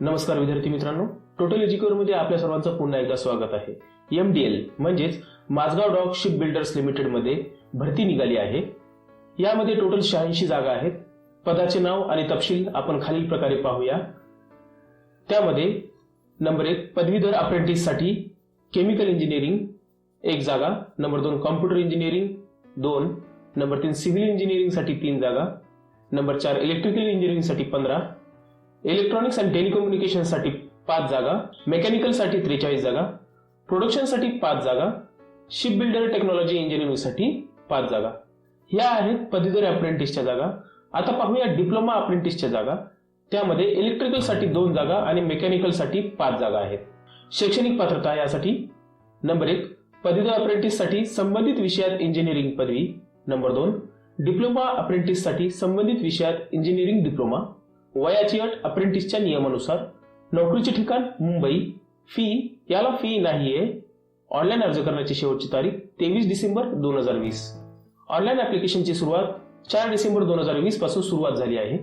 नमस्कार विद्यार्थी मित्रांनो. टोटल एज्युकेअरमध्ये आपल्या सर्वांचं पुन्हा एकदा स्वागत आहे. एम डी एल म्हणजेच माझगाव डॉक शिप बिल्डर्स लिमिटेडमध्ये भरती निघाली आहे. यामध्ये टोटल शहाऐंशी जागा आहेत. पदाचे नाव आणि तपशील आपण खालील प्रकारे पाहूया. त्यामध्ये नंबर एक पदवीधर अप्रेंटिससाठी केमिकल इंजिनिअरिंग एक जागा. नंबर दोन कॉम्प्युटर इंजिनिअरिंग दोन. नंबर तीन सिव्हिल इंजिनिअरिंगसाठी तीन जागा. नंबर चार इलेक्ट्रिकल इंजिनिअरिंगसाठी पंधरा. इलेक्ट्रॉनिक्स अँड टेलिकम्युनिकेशनसाठी पाच जागा मेकॅनिकलसाठी त्रेचाळीस जागा प्रोडक्शनसाठी पाच जागा शिप बिल्डर टेक्नॉलॉजी इंजिनिअरिंगसाठी पाच जागा. ह्या आहेत पदवीधर अप्रेंटिसच्या जागा. आता पाहूया डिप्लोमा अप्रेंटिसच्या जागा. त्यामध्ये इलेक्ट्रिकलसाठी दोन जागा आणि मेकॅनिकलसाठी पाच जागा आहेत. शैक्षणिक पात्रता यासाठी नंबर एक पदवीधर अप्रेंटिससाठी संबंधित विषयात इंजिनिअरिंग पदवी. नंबर दोन डिप्लोमा अप्रेंटिससाठी संबंधित विषयात इंजिनिअरिंग डिप्लोमा वयाची अट अप्रेंटिसच्या नियमानुसार. नोकरीचे ठिकाण मुंबई. फी याला फी नाहीये. ऑनलाईन अर्ज करण्याची शेवटची तारीख तेवीस डिसेंबर दोन हजार वीस. ऑनलाईन ऍप्लिकेशनची सुरुवात चार डिसेंबर दोन हजार वीसपासून सुरुवात झाली आहे.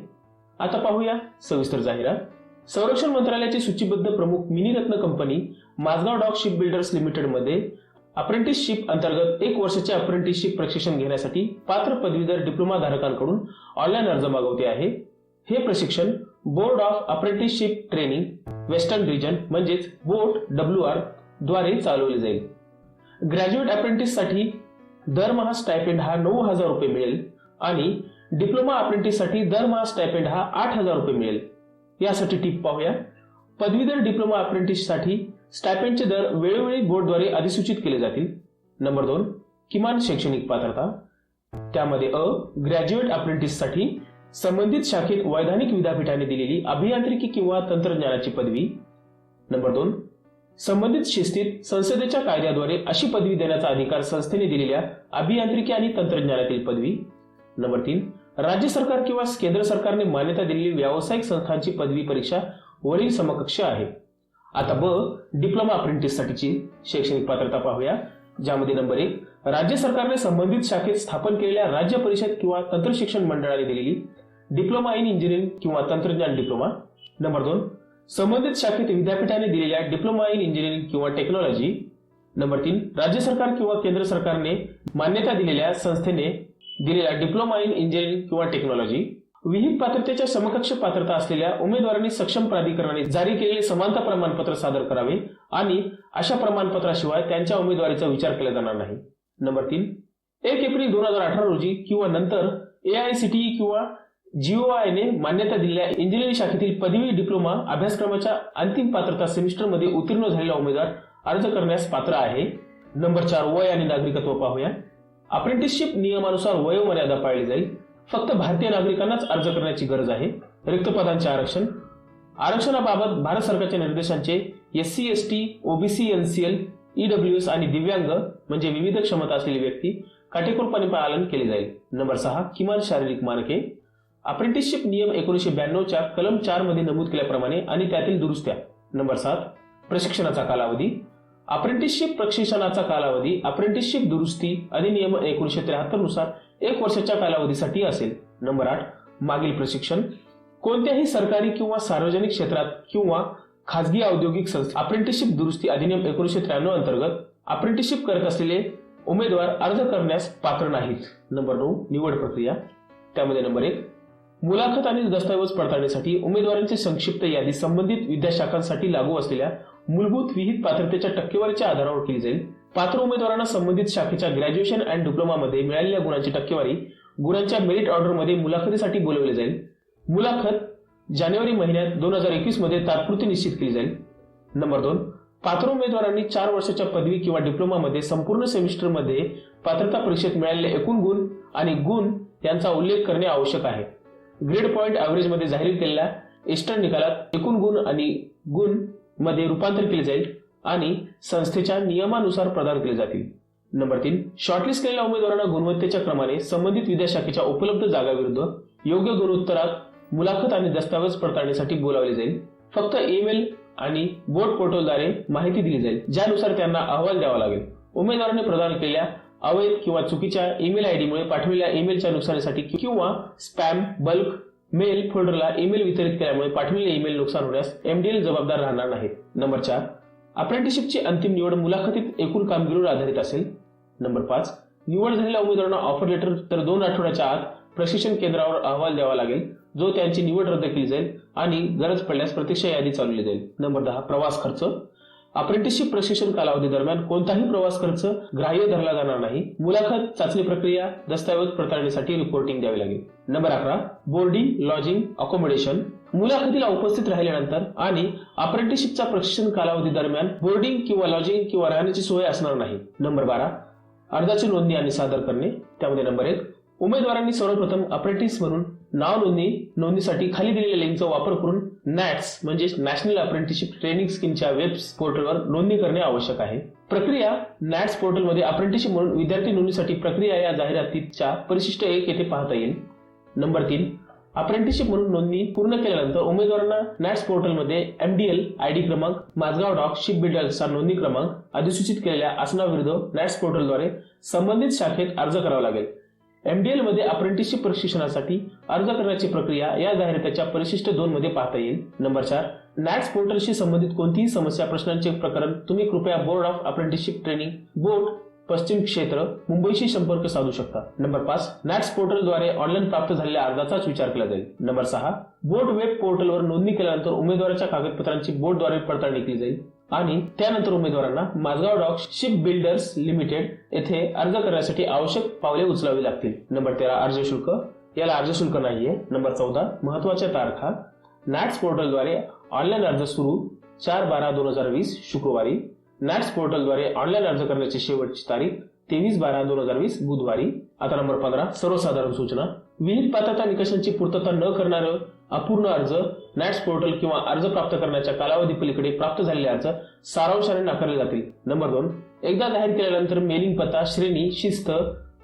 आता पाहूया सविस्तर जाहिरात. संरक्षण मंत्रालयाची सूचीबद्ध प्रमुख Miniratna company Mazagaon dock ship builders लिमिटेडमध्ये अप्रेंटिसशिप अंतर्गत एक वर्षाचे अप्रेंटिसशिप प्रशिक्षण घेण्यासाठी पात्र पदवीधर डिप्लोमा धारकांकडून ऑनलाईन अर्ज मागवते आहे. हे प्रशिक्षण board of apprenticeship training western region म्हणजेच बोट डब्ल्यू आरद्वारे चालवले जाईल. ग्रॅज्युएट अप्रेंटिससाठी दरमहा स्टायपेंड हा नऊ हजार रुपये मिळेल आणि डिप्लोमा अप्रेंटिससाठी दरमहा स्टायपेंड हा आठ हजार रुपये मिळेल. यासाठी टीप पाहूया. पदवीधर डिप्लोमा अप्रेंटिससाठी स्टायपेंडचे दर वेळोवेळी बोर्डद्वारे अधिसूचित केले जातील. नंबर दोन किमान शैक्षणिक पात्रता. त्यामध्ये अ ग्रॅज्युएट अप्रेंटिससाठी संबंधित शाखेत वैधानिक विद्यापीठाने दिलेली अभियांत्रिकी किंवा तंत्रज्ञानाची पदवी. नंबर दोन संबंधित शिस्तीत संसदेच्या कायद्याद्वारे अशी पदवी देण्याचा अधिकार संस्थेने दिलेल्या अभियांत्रिकी आणि तंत्रज्ञानातील पदवी. नंबर तीन राज्य सरकार किंवा केंद्र सरकारने मान्यता दिलेली व्यावसायिक संस्थांची पदवी परीक्षा वरील समकक्ष आहे. आता ब डिप्लोमा अप्रेंटिससाठीची शैक्षणिक पात्रता पाहूया ज्यामध्ये नंबर एक राज्य सरकारने संबंधित शाखेत स्थापन केलेल्या राज्य परिषद किंवा तंत्रशिक्षण मंडळाने दिलेली डिप्लोमा इन इंजिनिअरिंग किंवा तंत्रज्ञान डिप्लोमा नंबर दोन संबंधित शाखेत विद्यापीठाने दिलेल्या डिप्लोमा इन इंजिनिअरिंग किंवा टेक्नॉलॉजी नंबर तीन राज्य सरकार किंवा केंद्र सरकारने मान्यता दिलेल्या संस्थेने दिलेल्या डिप्लोमा इन इंजिनिअरिंग किंवा टेक्नॉलॉजी विहित पात्रतेच्या समकक्ष पात्रता असलेल्या उमेदवारांनी सक्षम प्राधिकरणाने जारी केलेले समानता प्रमाणपत्र सादर करावे आणि अशा प्रमाणपत्राशिवाय त्यांच्या उमेदवारीचा विचार केला जाणार नाही. नंबर तीन एक एप्रिल दोन हजार अठरा रोजी किंवा नंतर एआयसीटीई किंवा जीओआयने मान्यता दिलेल्या इंजिनिअरिंग शाखेतील पदवी डिप्लोमा अभ्यासक्रमाच्या अंतिम पात्रता सेमिस्टरमध्ये उत्तीर्ण झालेला उमेदवार अर्ज करण्यास पात्र आहे. नंबर चार वय आणि नागरिकत्व पाहूया. अप्रेंटिसशिप नियमानुसार वयोमर्यादा पाळली जाईल. फक्त भारतीय नागरिकांनाच अर्ज करण्याची गरज आहे. रिक्त पदांचे आरक्षण. आरक्षणाबाबत भारत सरकारच्या निर्देशांचे S C S T OBC NCL EWS आणि दिव्यांग म्हणजे विविध क्षमता असलेली व्यक्ती काटेकोरपणे पालन केले जाईल. नंबर सहा किमान शारीरिक मानके. अप्रेंटिसशिप नियम एकोणीशे ब्याण्णवच्या कलम चारमध्ये नमूद केल्याप्रमाणे आणि त्यातील दुरुस्त्या. नंबर सात प्रशिक्षणाचा कालावधी. अप्रेंटिसशिप प्रशिक्षणाचा कालावधी अप्रेंटिसशिप दुरुस्ती अधिनियम एकोणीशे त्र्याहत्तरनुसार एक वर्षाच्या कालावधीसाठी असेल. नंबर आठ मागील प्रशिक्षण. कोणत्याही सरकारी किंवा सार्वजनिक क्षेत्रात किंवा खाजगी औद्योगिक संस्था अप्रेंटिसशिप दुरुस्ती अधिनियम एकोणीशे त्र्याण्णव अंतर्गत अप्रेंटिसशिप करत असलेले उमेदवार अर्ज करण्यास पात्र नाहीत. नंबर नऊ निवड प्रक्रिया. त्यामध्ये नंबर एक मुलाखत आणि दस्तऐवज पडताळणीसाठी उमेदवारांची संक्षिप्त यादी संबंधित विद्याशाखांसाठी लागू असलेल्या मूलभूत विहित पात्रतेच्या टक्केवारीच्या आधारावर केली जाईल. पात्र उमेदवारांना संबंधित शाखेच्या ग्रॅज्युएशन अँड डिप्लोमामध्ये मिळालेल्या गुणांची टक्केवारी गुणांच्या मेरिट ऑर्डरमध्ये मुलाखतीसाठी बोलवले जाईल. मुलाखत जानेवारी महिन्यात दोन हजार एकवीसमध्ये तात्पुरती निश्चित केली जाईल. नंबर दोन पात्र उमेदवारांनी चार वर्षाच्या पदवी किंवा डिप्लोमामध्ये संपूर्ण सेमिस्टरमध्ये पात्रता परीक्षेत मिळालेले एकूण गुण आणि गुण यांचा उल्लेख करणे आवश्यक आहे. ग्रीड पॉईंट ॲव्हरेजमध्ये जाहीर केलेल्या ईस्टर्न निकालात एकूण गुण आणि गुणमध्ये रूपांतर केले जाईल आणि संस्थेच्या नियमानुसार प्रदान केले जातील. नंबर तीन शॉर्टलिस्ट केलेल्या उमेदवारांना गुणवत्तेच्या क्रमाने संबंधित विद्याशाखेच्या उपलब्ध जागाविरुद्ध योग्य गुणोत्तरात मुलाखत आणि दस्तावेज पडताळणीसाठी बोलावले जाईल. फक्त ईमेल आणि बोर्ड पोर्टलद्वारे माहिती दिली जाईल ज्यानुसार त्यांना अहवाल द्यावा लागेल. उमेदवाराने प्रदान केलेल्या अवैध किंवा चुकीच्या ईमेल आयडीमुळे पाठवलेल्या ईमेलच्या नुकसानीसाठी किंवा स्पॅम बल्क मेल फोल्डरला ईमेल वितरित केल्यामुळे पाठवलेले ईमेल नुकसान होण्यास एमडीएल जबाबदार राहणार नाही. नंबर चार. अप्रेंटिसशिपची अंतिम निवड मुलाखतीत एकूण कामगिरीवर आधारित असेल. नंबर पाच. निवड झालेल्या उमेदवारांना ऑफर लेटर तर दोन आठवड्याच्या आत प्रशिक्षण केंद्रावर अहवाल द्यावा लागेल जो त्यांची निवड रद्द केली जाईल आणि गरज पडल्यास प्रतीक्षा यादी चालवली जाईल. नंबर दहा. प्रवास खर्च. अप्रेंटिसशिप प्रशिक्षण कालावधी दरम्यान कोणताही प्रवास खर्च ग्राह्य धरला जाणार नाही. मुलाखत चाचणी प्रक्रिया दस्तऐवज पडताळणीसाठी रिपोर्टिंग द्यावी लागेल. नंबर अकरा बोर्डिंग लॉजिंग अकोमोडेशन मुलाखतीला उपस्थित राहिल्यानंतर आणि अप्रेंटिसशिपचा प्रशिक्षण कालावधी दरम्यान बोर्डिंग किंवा लॉजिंग किंवा राहण्याची सोय असणार नाही. नंबर बारा अर्जाची नोंदणी आणि सादर करणे. त्यामध्ये नंबर एक उमेदवारांनी सर्वप्रथम अप्रेंटिस म्हणून नाव नोंदणी नोंदणीसाठी खाली दिलेल्या लिंकचा वापर करून नॅट्स म्हणजे नॅशनल अप्रेंटिसशिप ट्रेनिंग स्कीमच्या वेब पोर्टलवर नोंदणी करणे आवश्यक आहे. प्रक्रिया नॅट्स पोर्टलमध्ये अप्रेंटिसशिप म्हणून विद्यार्थी नोंदणीसाठी प्रक्रिया या जाहिरातीच्या परिशिष्ट एक येथे पाहता येईल. नंबर तीन अप्रेंटिसशिप म्हणून नोंदणी पूर्ण केल्यानंतर उमेदवारांना नॅट्स पोर्टलमध्ये एमडीएल आयडी क्रमांक माझगाव डॉक शिप बिल्डर्सचा नोंदणी क्रमांक अधिसूचित केलेल्या आसनाविरुद्ध नॅट्स पोर्टलद्वारे संबंधित शाखेत अर्ज करावा लागेल. एमडीएलमध्ये अप्रेंटिसशिप प्रशिक्षणासाठी अर्ज करण्याची प्रक्रिया या जाहिरातीच्या परिशिष्ट दोन मध्ये पाहता येईल. नंबर चार नॅट्स पोर्टलशी संबंधित कोणतीही समस्या प्रश्नांचे प्रकरण तुम्ही कृपया board of apprenticeship training board पश्चिम क्षेत्र मुंबईशी संपर्क साधू शकता. नंबर पाच नॅट्स पोर्टलद्वारे ऑनलाईन प्राप्त झालेल्या अर्जाचाच विचार केला जाईल. नंबर सहा बोर्ड वेब पोर्टलवर नोंदणी केल्यानंतर उमेदवाराच्या कागदपत्रांची बोर्डद्वारे पडताळणी केली जाईल. आणि त्यानंतर उमेदवारांना Mazagaon dock ship builders limited येथे अर्ज करण्यासाठी आवश्यक पावले उचलावी लागतील. नंबर तेरा अर्ज शुल्क. याला अर्ज शुल्क नाहीये. नंबर चौदा महत्त्वाच्या तारखा. नॅट्स पोर्टलद्वारे ऑनलाईन अर्ज सुरू चार बारा दोन हजार वीस शुक्रवारी. नॅट्स पोर्टलद्वारे ऑनलाईन अर्ज करण्याची शेवटची तारीख तेवीस बारा दोन हजार वीस बुधवारी. आता नंबर पंधरा सर्वसाधारण सूचना. विहित पात्रता निकषांची पूर्तता न करणारं अपूर्ण अर्ज नॅट्स पोर्टल किंवा अर्ज प्राप्त करण्याच्या कालावधी पलीकडे प्राप्त झालेले अर्ज सारांशाने नाकारले जातील. नंबर दोन एकदा जाहीर केल्यानंतर मेलिंग पत्ता श्रेणी शिस्त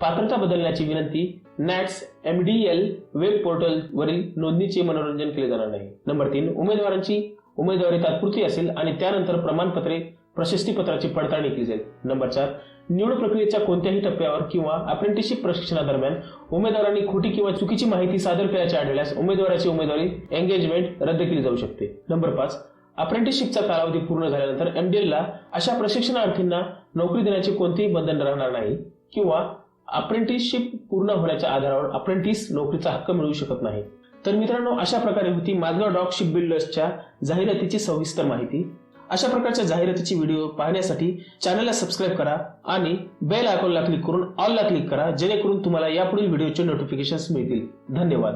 पात्रता बदलण्याची विनंती नॅट्स एमडीएल वेब पोर्टल वरील नोंदणीचे मनोरंजन केले जाणार नाही. नंबर तीन उमेदवारांची उमेदवारी तात्पुरती असेल आणि त्यानंतर प्रमाणपत्रे प्रशस्तीपत्राची पडताळणी केली जाईल. नंबर चार निवड प्रक्रियेच्या कोणत्याही टप्प्यावर किंवा अप्रेंटिसशिप प्रशिक्षणादरम्यान उमेदवारांनी खोटी किंवा चुकीची माहिती सादर केल्याचे आढळल्यास उमेदवाराची उमेदवारी एंगेजमेंट रद्द केली जाऊ शकते. नंबर पाच अप्रेंटिसशिपचा कालावधी पूर्ण झाल्यानंतर एमडीएलला अशा प्रशिक्षणार्थींना नोकरी देण्याचे कोणतेही बंधन राहणार नाही किंवा अप्रेंटिसशिप पूर्ण होण्याच्या आधारावर अप्रेंटिस नोकरीचा हक्क मिळू शकत नाही. तर मित्रांनो अशा प्रकारे होती माझगाव डॉग शिप बिल्डर्सच्या जाहिरातीची सविस्तर माहिती. अशा प्रकारच्या जाहिरातीची व्हिडिओ पाहण्यासाठी चॅनलला सबस्क्राईब करा आणि बेल आयकॉनला क्लिक करून ऑलला क्लिक करा जेणेकरून तुम्हाला यापुढील व्हिडिओचे नोटिफिकेशन्स मिळतील. धन्यवाद.